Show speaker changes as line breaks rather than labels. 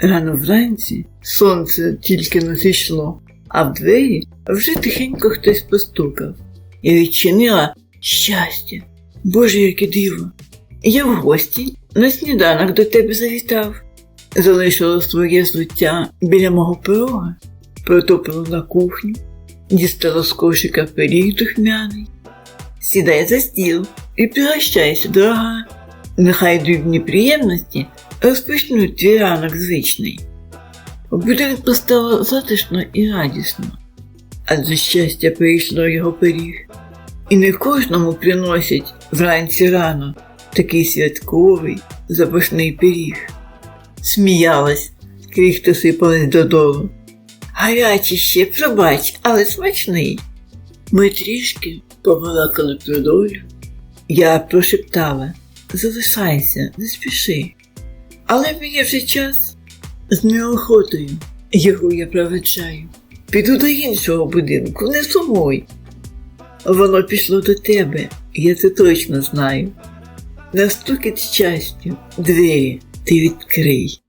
Рано вранці сонце тільки не зійшло, а в двері вже тихенько хтось постукав. Я відчинила щастя. Боже, яке диво! Я в гості на сніданок до тебе завітав. Залишила своє зуття біля мого порога, протопила на кухню, дістала з кошика пиріг духмяний. Сідай за стіл і пригощайся, дорога. Нехай дрібні приємності розпочнуть твій ранок звичний. У будинку постало затишно і радісно, адже щастя прийшло його пиріг. І не кожному приносять вранці рано такий святковий запашний пиріг. Сміялась, крихта сипалась додолу. Гарячий ще, пробач, але смачний. Ми трішки побалакали про долю. Я прошептала залишайся, не спіши. Але мені вже час з неохотою його я проведжаю. Піду до іншого будинку, не сумуй. Воно пішло до тебе, я це точно знаю. Настукить щастю, двері ти відкрий.